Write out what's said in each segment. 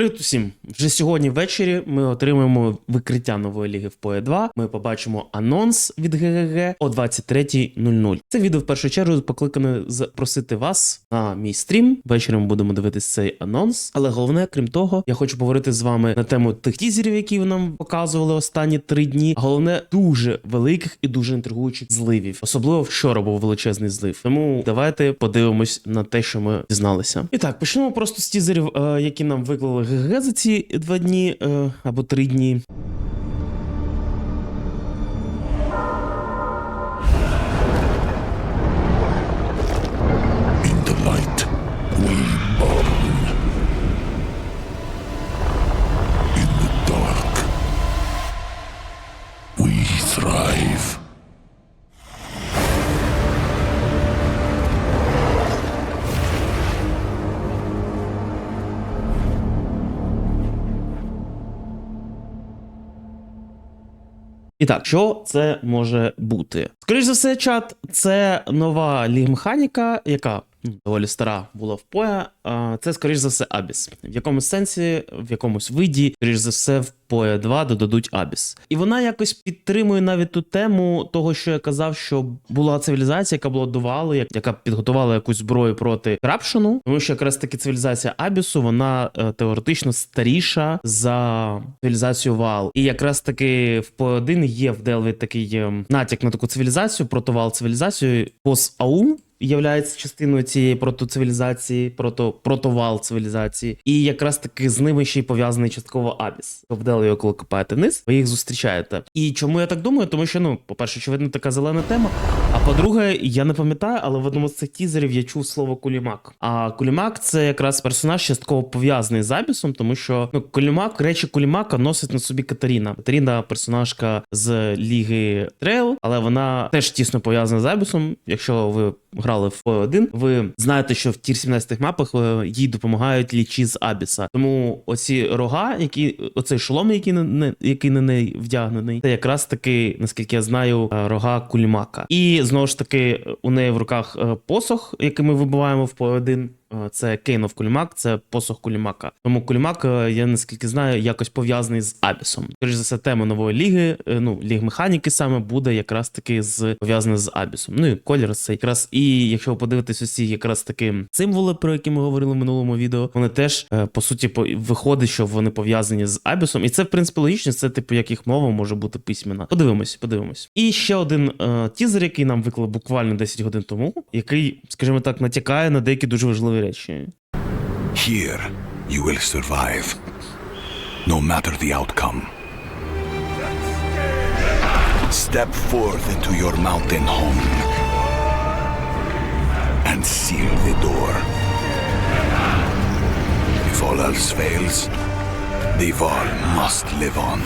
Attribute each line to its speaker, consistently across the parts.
Speaker 1: Привіт усім! Вже сьогодні ввечері ми отримаємо викриття нової ліги в PoE 2. Ми побачимо анонс від ГГГ о 23.00. Це відео в першу чергу покликане запросити вас на мій стрім. Ввечері ми будемо дивитись цей анонс. Але головне, крім того, я хочу поговорити з вами на тему тих тізерів, які нам показували останні три дні. Головне, дуже великих і дуже інтригуючих зливів. Особливо вчора був величезний злив. Тому давайте подивимось на те, що ми дізналися. І так, почнемо просто з тізерів, е, які нам виклали ГГ за ці два дні е, або три дні. І так, що це може бути? Скоріше за все, чат, це нова лігмеханіка, яка доволі стара була в поя. Це, скоріш за все, Абіс. В якомусь сенсі, в якомусь виді, скоріш за все, в поя 2 додадуть Абіс. І вона якось підтримує навіть ту тему того, що я казав, що була цивілізація, яка була до яка підготувала якусь зброю проти крапшену. Тому що якраз таки цивілізація Абісу, вона е, теоретично старіша за цивілізацію Вал. І якраз таки в По1 є в Делві такий е, натяк на таку цивілізацію, протовал цивілізацію. Пос АУ являється частиною цієї протоцивілізації, прото, протовал цивілізації. І якраз таки з ними ще й пов'язаний частково Абіс. Його коли копаєте вниз, ви їх зустрічаєте. І чому я так думаю? Тому що, ну, по-перше, очевидно, така зелена тема. А по-друге, я не пам'ятаю, але в одному з цих тізерів я чув слово Кулімак. А Кулімак це якраз персонаж частково пов'язаний з Абісом, тому що ну, Кулімак, речі Кулімака носить на собі Катеріна. Катеріна персонажка з Ліги Трейл, але вона теж тісно пов'язана з Абісом. Якщо ви грали в По1, ви знаєте, що в тір 17 мапах е, їй допомагають лічі з Абіса. Тому оці рога, які оцей шолом, який на який на неї вдягнений, це якраз таки, наскільки я знаю, е, рога кульмака. І знову ж таки, у неї в руках е, посох, який ми вибиваємо в По1. Е, Це Кейнов Кулімак, це посох Кулімака. Тому Кулімак, е, я наскільки знаю, якось пов'язаний з Абісом. Скоріше за все, тема нової ліги, е, ну ліг механіки саме буде якраз таки з пов'язана з Абісом. Ну і колір це якраз. І якщо ви подивитесь усі якраз таки символи, про які ми говорили в минулому відео, вони теж по суті виходить, що вони пов'язані з Абісом. І це в принципі логічно. Це типу як їх мова може бути письмена. Подивимось, подивимось. І ще один е, тізер, який нам виклав буквально 10 годин тому, який, скажімо так, натякає на деякі дуже важливі речі.
Speaker 2: Here, you will survive, no matter the outcome. Step forth into your mountain home and seal the door. If all else fails, the Val must live on.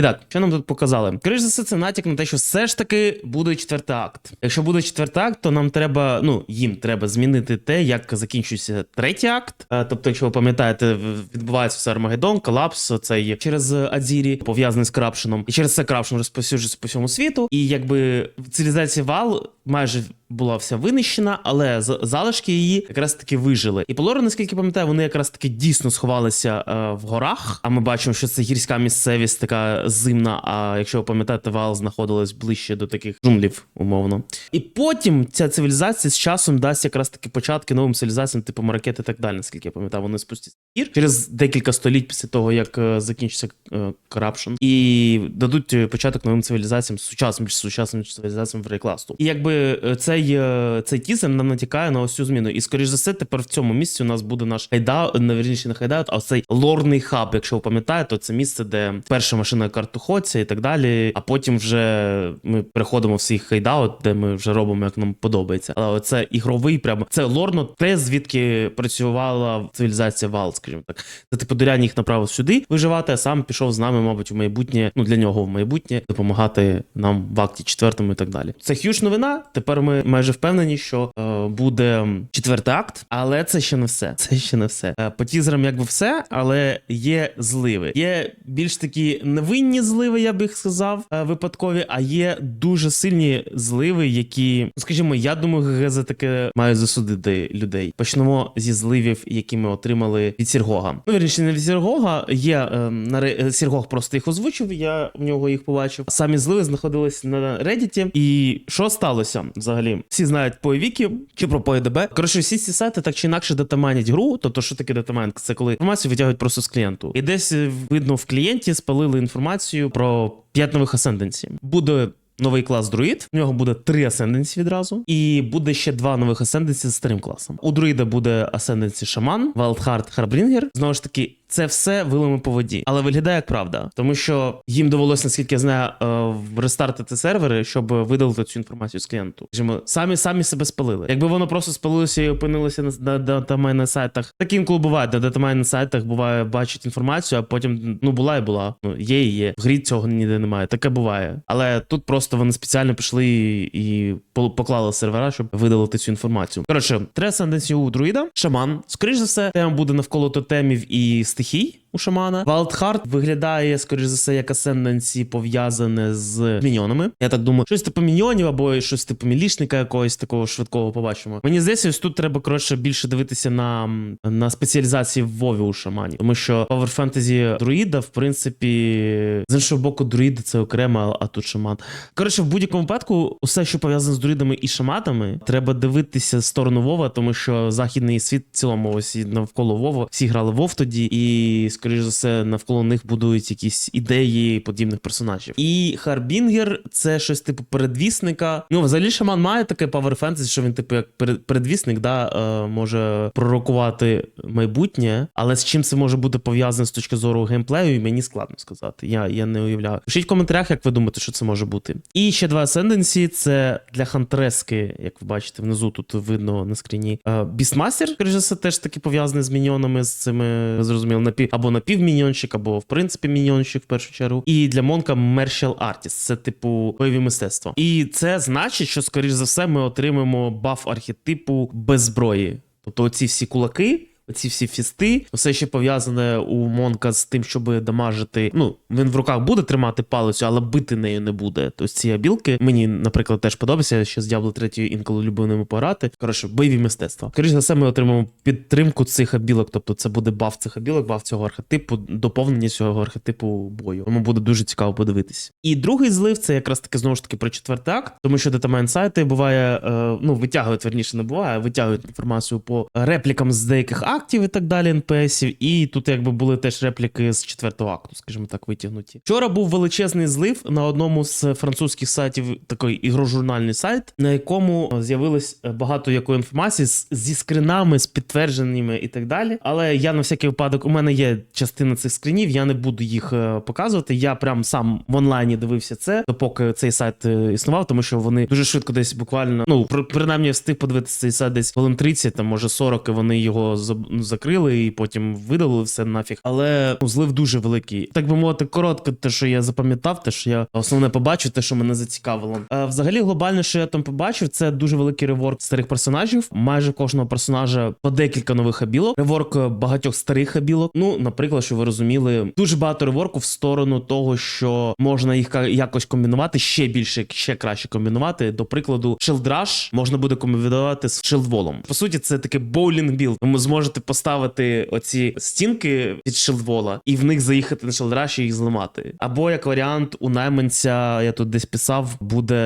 Speaker 1: І так, що нам тут показали? Скоріше за все, це натяк на те, що все ж таки буде четвертий акт. Якщо буде четвертий акт, то нам треба, ну їм треба змінити те, як закінчується третій акт. Е, Тобто, якщо ви пам'ятаєте, відбувається все Армагеддон, колапс, цей через Адзірі, пов'язаний з крапшеном, і через це крапшен розповсюджується по всьому світу. І якби цивілізація Вал майже була вся винищена, але залишки її якраз таки вижили. І по лору, наскільки пам'ятаю, вони якраз таки дійсно сховалися е, в горах. А ми бачимо, що це гірська місцевість така зимна. А якщо ви пам'ятаєте, вал знаходилась ближче до таких джунглів, умовно. І потім ця цивілізація з часом дасть якраз таки початки новим цивілізаціям, типу Маракет і так далі, наскільки я пам'ятаю, вони спустяться гір через декілька століть після того, як е, закінчиться е, Corruption. і дадуть е, початок новим цивілізаціям, сучасним сучасним цивілізаціям в рейкласту. І якби е, цей, е, цей тізер нам натякає на ось цю зміну. І скоріш за все, тепер в цьому місці у нас буде наш хайдаут, не вірніше не хайдаут, а цей лорний хаб. Якщо ви пам'ятаєте, це місце, де перша машина картоходця і так далі. А потім вже ми переходимо в свій хайдаут, де ми вже робимо, як нам подобається. Але це ігровий, прямо це лорно, те, звідки працювала цивілізація Вал, скажімо так. Це типу Дорян їх направив сюди виживати, а сам пішов з нами, мабуть, у майбутнє. Ну для нього в майбутнє допомагати нам в акті четвертому і так далі. Це х'юж новина. Тепер ми майже впевнені, що е, буде четвертий акт, але це ще не все. Це ще не все. Е, по тізерам, якби все, але є зливи. Є більш такі невинні зливи, я би їх сказав, е, випадкові, а є дуже сильні зливи, які, скажімо, я думаю, ГГ за таке має засудити людей. Почнемо зі зливів, які ми отримали від Сіргога. Ну, вірніше, не від Сіргога. Є е, на Ре- е, Сіргог просто їх озвучив. Я в нього їх побачив. Самі зливи знаходились на Reddit. І що сталося взагалі? Всі знають по Вікі чи про PoeDB. Коротше, всі ці сайти так чи інакше датамайнять гру. Тобто, що таке датамайнинг? Це коли інформацію витягують просто з клієнту. І десь е, видно в клієнті спалили інформацію про 5 нових асценденсі. Буде. Новий клас друїд, в нього буде три асценденсі відразу, і буде ще два нових асценденсі з старим класом. У друїда буде асценденсі шаман, Валдхард, Харбрінгер. Знову ж таки, це все вилами по воді, але виглядає як правда, тому що їм довелося, наскільки я знаю, е, рестартити сервери, щоб видалити цю інформацію з клієнту. Скажімо, самі самі себе спалили. Якби воно просто спалилося і опинилося на, на датамайн на сайтах. Так інколи буває, на сайтах буває, бачить інформацію, а потім ну була і була. Ну є і є. В грі цього ніде немає. Таке буває. Але тут просто вони спеціально пішли і, поклали сервера, щоб видалити цю інформацію. Коротше, три асценденції у друїда, шаман. Скоріш за все, тема буде навколо тотемів і the he? У шамана Валдхард виглядає, скоріш за все, як асценденсі пов'язане з міньонами. Я так думаю, щось типу міньонів або щось типу мілішника якогось такого швидкого побачимо. Мені здається, ось тут треба коротше більше дивитися на, на спеціалізації в Вові у шамані, тому що Power Fantasy друїда, в принципі, з іншого боку, друїди це окремо, а тут шаман. Коротше, в будь-якому випадку, усе, що пов'язане з друїдами і шаматами, треба дивитися сторону Вова, тому що західний світ в цілому ось навколо Вова всі грали Вов тоді, і скоріш за все навколо них будують якісь ідеї подібних персонажів. І Харбінгер це щось типу передвісника. Ну, взагалі, шаман має таке Power Fantasy, що він, типу, як передвісник, да, е, може пророкувати майбутнє, але з чим це може бути пов'язане з точки зору геймплею, мені складно сказати. Я, я не уявляю. Пишіть в коментарях, як ви думаєте, що це може бути. І ще два Ascendancy, це для хантрески, як ви бачите, внизу тут видно на скріні. Бістмастер, скоріш за все, теж таки пов'язаний з міньонами, з цими зрозуміло, напів або напівміньончик, або в принципі міньонщик в першу чергу. І для Монка Martial Artist, це типу бойові мистецтва. І це значить, що скоріш за все ми отримаємо баф архетипу без зброї. Тобто оці всі кулаки. Ці всі фісти, все ще пов'язане у Монка з тим, щоб дамажити. Ну, він в руках буде тримати палицю, але бити нею не буде. Тобто ці абілки мені, наприклад, теж подобається. Я ще з Diablo 3 інколи любив ними пограти. Коротше, бойові мистецтва. Скоріше за все, ми отримаємо підтримку цих абілок. Тобто, це буде баф цих абілок, баф цього архетипу, доповнення цього архетипу бою. Тому буде дуже цікаво подивитись. І другий злив це якраз таки знову ж таки про четвертий акт, тому що датамайн сайти буває, е, ну витягують верніше, не буває, витягують інформацію по реплікам з деяких актів і так далі, НПСів. І тут якби були теж репліки з четвертого акту, скажімо так, витягнуті. Вчора був величезний злив на одному з французьких сайтів, такий ігрожурнальний сайт, на якому з'явилось багато якої інформації зі скринами, з підтвердженнями і так далі. Але я на всякий випадок, у мене є частина цих скринів, я не буду їх е, показувати. Я прям сам в онлайні дивився це, допоки цей сайт е, існував, тому що вони дуже швидко десь буквально, ну при- принаймні встиг подивитися цей сайт десь хвилин 30, там може 40, і вони його закрили і потім видалили все нафіг. Але ну, злив дуже великий. Так би мовити, коротко, те, що я запам'ятав, те, що я основне побачив, те, що мене зацікавило. Е, взагалі, глобально, що я там побачив, це дуже великий реворк старих персонажів. Майже кожного персонажа по декілька нових абілок. Реворк е, багатьох старих абілок. Ну, наприклад, що ви розуміли, дуже багато реворку в сторону того, що можна їх якось комбінувати ще більше, ще краще комбінувати. До прикладу, Rush можна буде комбінувати з Шилдволом. По суті, це таке боулінг білд. Ви зможете поставити оці стінки під Шилдвола і в них заїхати на шелдраш і їх зламати. Або як варіант, у найманця, я тут десь писав, буде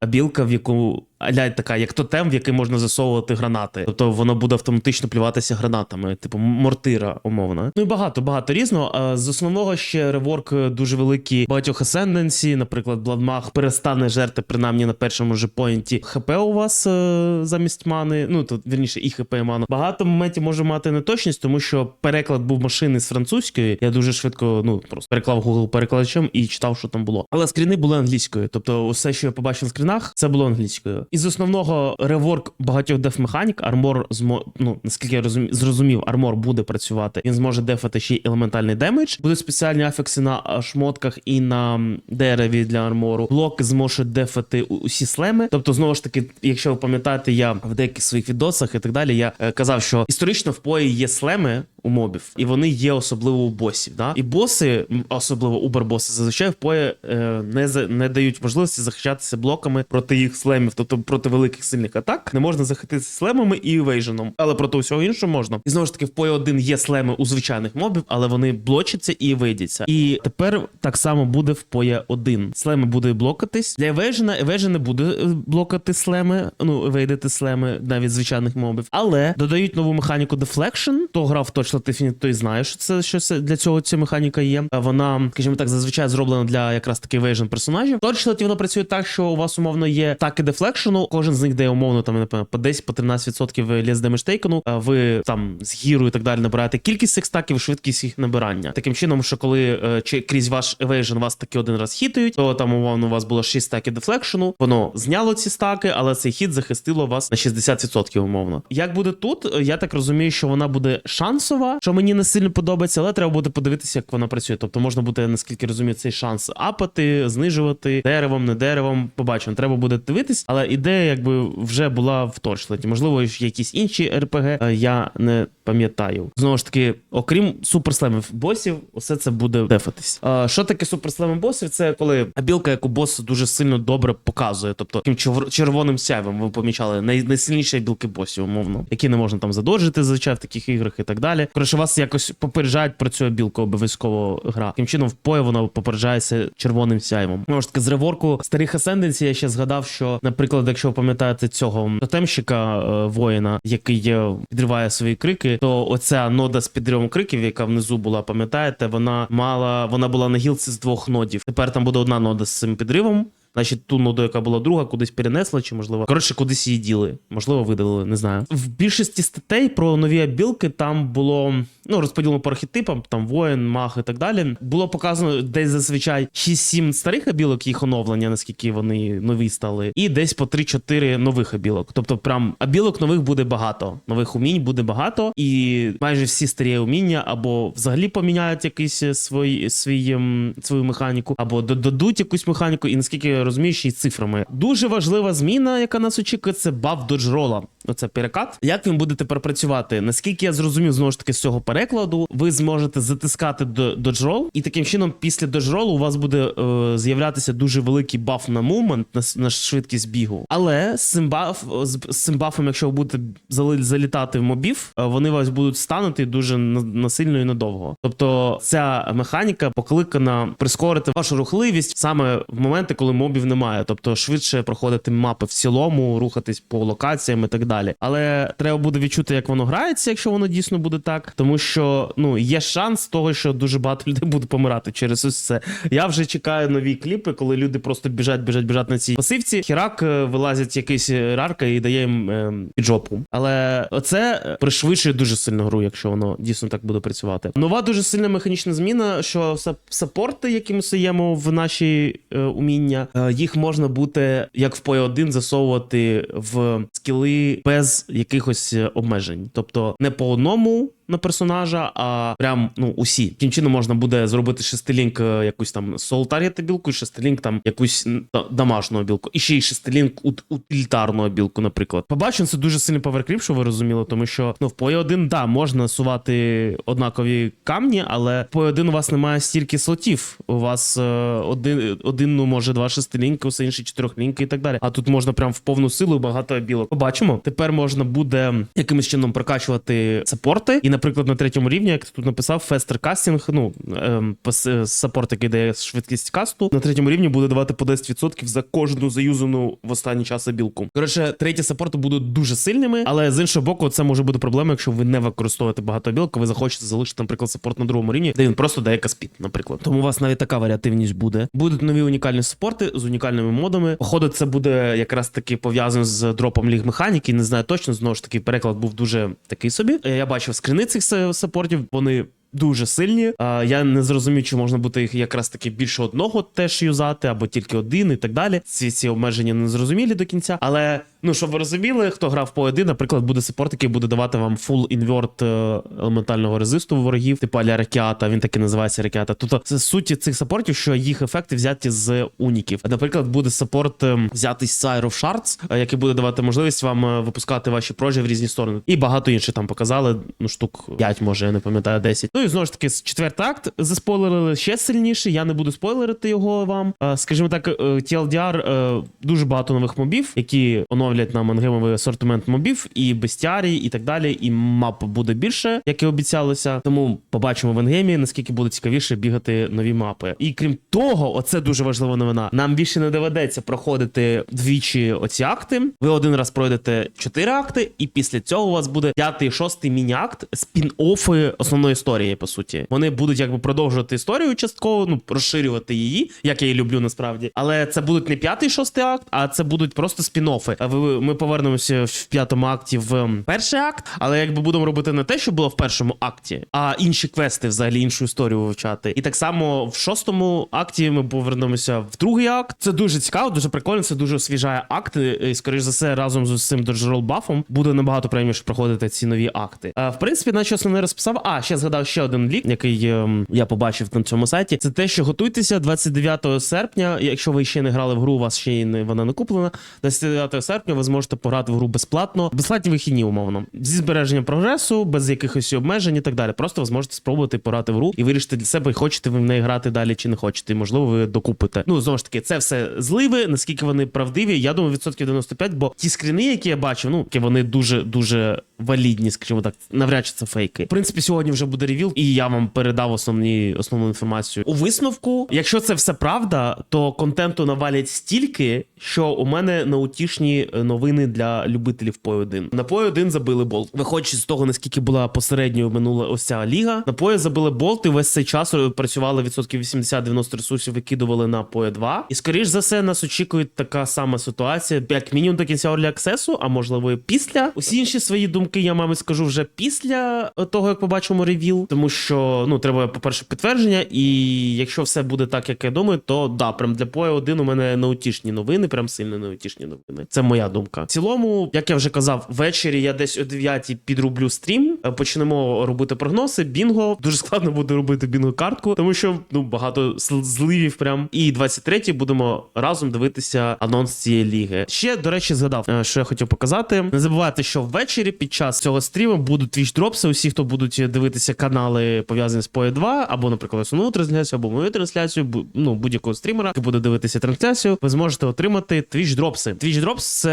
Speaker 1: абілка, в яку аля така, як тотем, в який можна засовувати гранати. Тобто воно буде автоматично плюватися гранатами, типу мортира, умовно. Ну і багато, багато різного. А з основного ще реворк е, дуже великий багатьох асценденсі. Наприклад, Бладмах перестане жерти принаймні на першому же поінті ХП у вас е, замість мани. Ну тут вірніше, і ХП і ману. Багато моментів може мати неточність, тому що переклад був машини з французької. Я дуже швидко ну просто переклав Google перекладачем і читав, що там було. Але скріни були англійською. Тобто, усе, що я побачив на скрінах, це було англійською. Із основного реворк багатьох деф-механік, армор змо... ну, наскільки я розумів, зрозумів, армор буде працювати. Він зможе дефати ще й елементальний демедж. Будуть спеціальні афікси на шмотках і на дереві для армору. Блок зможе дефати усі слеми. Тобто, знову ж таки, якщо ви пам'ятаєте, я в деяких своїх відосах і так далі, я е, казав, що історично в пої є слеми у мобів, і вони є особливо у босів. Да? І боси, особливо убер-боси, зазвичай в пої е, не, за, не дають можливості захищатися блоками проти їх слемів, тобто проти великих сильних атак. Не можна захиститися слемами і евейженом, але проти усього іншого можна. І знову ж таки, в пої 1 є слеми у звичайних мобів, але вони блочаться і евейдяться. І тепер так само буде в пої 1. Слеми буде блокатись. Для евейжена евейжен не буде е, блокати слеми, ну евейдити слеми навіть звичайних мобів. Але додають нову механіку Deflection. Хто грав в Torchlight Infinite, той знає, що це що це для цього ця механіка є. Вона, скажімо так, зазвичай зроблена для якраз таки Evasion персонажів. Torchlight воно працює так, що у вас умовно є таки Deflection, кожен з них дає умовно там напевно по 10 по 13% лес damage taken. А Ви там з гіру і так далі набираєте кількість цих стаків, швидкість їх набирання. Таким чином, що коли е, чи крізь ваш Evasion вас таки один раз хітають, то там умовно у вас було 6 стаків Deflection, воно зняло ці стаки, але цей хід захистило вас на 60% умовно. Як буде тут? Я так розумію, що вона буде шансова, що мені не сильно подобається, але треба буде подивитися, як вона працює. Тобто можна буде, наскільки розумію, цей шанс апати, знижувати деревом, не деревом. Побачимо, треба буде дивитись, але ідея якби вже була в торчлеті. Можливо, якісь інші РПГ, е, я не пам'ятаю. Знову ж таки, окрім суперслемів босів, усе це буде дефатись. Що таке суперслеми босів? Це коли білка, яку бос дуже сильно добре показує. Тобто таким чер- червоним сяйвом ви помічали найсильніші білки босів, умовно, які не можна там задоджити зазвичай в таких іграх і так далі. Коротше, вас якось попереджають про цю білку обов'язково гра. Таким чином, в пої вона попереджається червоним сяйвом. Ж таки, з реворку старих Ascendancy я ще згадав, що, наприклад, якщо ви пам'ятаєте цього тотемщика е, воїна, який е, підриває свої крики, то оця нода з підривом криків, яка внизу була, пам'ятаєте, вона мала вона була на гілці з двох нодів. Тепер там буде одна нода з цим підривом. Значить, ту ноду, яка була друга, кудись перенесла, чи можливо, коротше, кудись її діли. Можливо, видалили, не знаю. В більшості статей про нові абілки там було ну розподілено по архетипам, там воїн, маг і так далі. Було показано десь зазвичай 6-7 старих абілок, їх оновлення, наскільки вони нові стали, і десь по 3-4 нових абілок. Тобто, прям абілок нових буде багато, нових умінь буде багато, і майже всі старі уміння або взагалі поміняють якийсь свій, свій, ем, свою механіку, або додадуть якусь механіку, і наскільки розумію, ще й цифрами. Дуже важлива зміна, яка нас очікує, це баф доджрола. Оце перекат. Як він буде тепер працювати? Наскільки я зрозумів знову ж таки з цього перекладу, ви зможете затискати до доджрол, і таким чином, після доджролу у вас буде е, з'являтися дуже великий баф на мувмент, на, на швидкість бігу. Але з цим, баф, з, з цим бафом, якщо ви будете залітати в мобів, е, вони вас будуть станути дуже насильно і надовго. Тобто ця механіка покликана прискорити вашу рухливість саме в моменти, коли мобів немає. Тобто швидше проходити мапи в цілому, рухатись по локаціям і так далі. Але треба буде відчути, як воно грається, якщо воно дійсно буде так. Тому що ну є шанс того, що дуже багато людей буде помирати через ось це. Я вже чекаю нові кліпи, коли люди просто біжать, біжать, біжать на цій пасивці. Хірак е, вилазить якийсь рарка і дає їм е, під жопу. Але оце е, пришвидшує дуже сильно гру, якщо воно дійсно так буде працювати. Нова дуже сильна механічна зміна, що сап- саппорти, які ми саємо в наші е, уміння, е, їх можна буде як в пої 1 засовувати в скіли без якихось е, обмежень, тобто не по одному. На персонажа, а прям ну усі. Таким чином можна буде зробити шестилінк е, якусь там солтар'яти білку, і шестилінк там якусь домашнього білку, і ще й шестилінк ут- утилітарного білку, наприклад. Побачимо, це дуже сильний паверкріп, що ви розуміли, тому що ну в PoE 1, да, можна сувати однакові камні, але в PoE 1 у вас немає стільки слотів. У вас е, один, один, ну може, два шестилінки, усе інше чотирьохлінки і так далі. А тут можна прям в повну силу багато білок. Побачимо. Тепер можна буде якимось чином прокачувати саппорти. І, наприклад, на третьому рівні, як ти тут написав, фестер кастинг, ну ем, е, саппорт, який дає швидкість касту, на третьому рівні буде давати по 10% за кожну заюзану в останній час білку. Коротше, треті саппорти будуть дуже сильними, але з іншого боку, це може бути проблема, якщо ви не використовуєте багато білок, ви захочете залишити, наприклад, саппорт на другому рівні, де він просто дає каспіт, наприклад. Тому у вас навіть така варіативність буде. Будуть нові унікальні саппорти з унікальними модами. Походу, це буде якраз таки пов'язано з дропом ліг механіки. Не знаю точно, знову ж таки, переклад був дуже такий собі. Е, Я бачив скрини цих сапортів вони дуже сильні. А, я не зрозумів, чи можна бути їх якраз таки більше одного теж юзати, або тільки один і так далі. Ці ці обмеження не зрозумілі до кінця. Але ну щоб ви розуміли, хто грав по 1, наприклад, буде саппорт, який буде давати вам full інверт елементального резисту ворогів, типу аля ракета, він так і називається ракета. Тобто це суть цих саппортів, що їх ефекти взяті з уніків. Наприклад, буде саппорт е, взятий з of Shards, е, який буде давати можливість вам е, випускати ваші прожі в різні сторони. І багато інших там показали. Ну штук 5, може, я не пам'ятаю, 10. Ну і знову ж таки, четвертий акт заспойлерили ще сильніше. Я не буду спойлерити його вам. Е, Скажімо так, TLDR дуже багато нових мобів, які оновлять нам ангемовий асортимент мобів, і бестіарій, і так далі. І мап буде більше, як і обіцялося. Тому побачимо в енгемі, наскільки буде цікавіше бігати нові мапи. І крім того, оце дуже важлива новина. Нам більше не доведеться проходити двічі оці акти. Ви один раз пройдете чотири акти, і після цього у вас буде п'ятий, шостий міні-акт, спін-офи основної історії, по суті. Вони будуть якби продовжувати історію частково, ну розширювати її, як я її люблю насправді. Але це будуть не п'ятий, шостий акт, а це будуть просто спін-офи. Ми повернемося в п'ятому акті в ем, перший акт, але якби будемо робити не те, що було в першому акті, а інші квести, взагалі іншу історію вивчати. І так само в шостому акті ми повернемося в другий акт. Це дуже цікаво, дуже прикольно. Це дуже освіжає акт. І скоріш за все, разом з цим дорожрол бафом буде набагато приємніше проходити ці нові акти. А, в принципі, наче основне розписав. А ще згадав ще один лік, який ем, я побачив на цьому сайті. Це те, що готуйтеся 29 серпня. Якщо ви ще не грали в гру, у вас ще й не вона не куплена. 29 серпня ви зможете пограти в гру безплатно, безплатні вихідні, умовно, зі збереженням прогресу, без якихось обмежень і так далі. Просто ви зможете спробувати пограти в гру і вирішити для себе, хочете ви в неї грати далі чи не хочете. Можливо, ви докупите. Ну знову ж таки, це все зливи. Наскільки вони правдиві, я думаю, відсотків 95, бо ті скріни, які я бачив, ну які вони дуже дуже валідні, скажімо так, навряд чи це фейки. В принципі, сьогодні вже буде ревіл, і я вам передав основні основну інформацію. У висновку, якщо це все правда, то контенту навалять стільки, що у мене наутішні е, новини для любителів пой 1 На пой 1 забили болт. Виходячи з того, наскільки була посередньою минула ось ця ліга, на пої забили болт, і весь цей час працювали відсотків 80-90 ресурсів, викидували на пое 2. І скоріш за все, нас очікує така сама ситуація, як мінімум до кінця Early Access, а можливо і після. Усі інші свої думки я, мабуть, скажу вже після того, як побачимо ревіл, тому що ну треба, по-перше, підтвердження, і якщо все буде так, як я думаю, то да, прям для пое 1 у мене неутішні новини, прям сильно неутішні новини. Це моя думка. В цілому, як я вже казав, ввечері я десь о 9 підрублю стрім. е, Почнемо робити прогнози. Бінго дуже складно буде робити бінго картку, тому що ну багато зливів. Прям і 23 будемо разом дивитися анонс цієї ліги. Ще до речі, згадав, е, що я хотів показати. Не забувайте, що ввечері під час цього стріму будуть твіч дропси. Усі, хто будуть дивитися канали пов'язані з PoE 2, або, наприклад, основну трансляцію, або мою трансляцію, ну будь-якого стрімера, який буде дивитися трансляцію, ви зможете отримати твіч дропси. Твіч дропс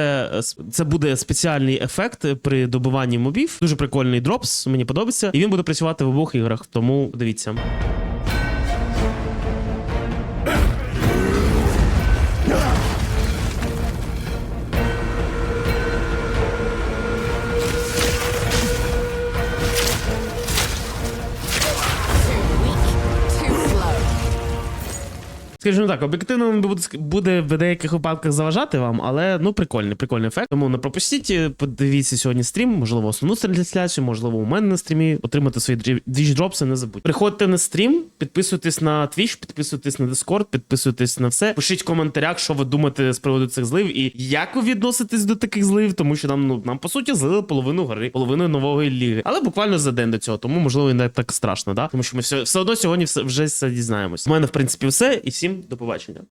Speaker 1: це, буде спеціальний ефект при добиванні мобів. Дуже прикольний дропс, мені подобається, і він буде працювати в обох іграх. Тому дивіться. Скажімо так, об'єктивно він буде, буде в деяких випадках заважати вам, але ну прикольний, прикольний ефект. Тому не пропустіть, е, подивіться сьогодні стрім, можливо, основну трансляцію, можливо, у мене на стрімі. Отримати свої двіч дропси, не забудьте. Приходьте на стрім, підписуйтесь на Twitch, підписуйтесь на Discord, підписуйтесь на все. Пишіть в коментарях, що ви думаєте з приводу цих злив, і як ви відноситесь до таких злив, тому що нам ну нам по суті злили половину гри, половину нової ліги, але буквально за день до цього, тому можливо і не так страшно, да? Тому що ми все, все одно сьогодні все вже все дізнаємось. У мене в принципі все, і всім до побачення.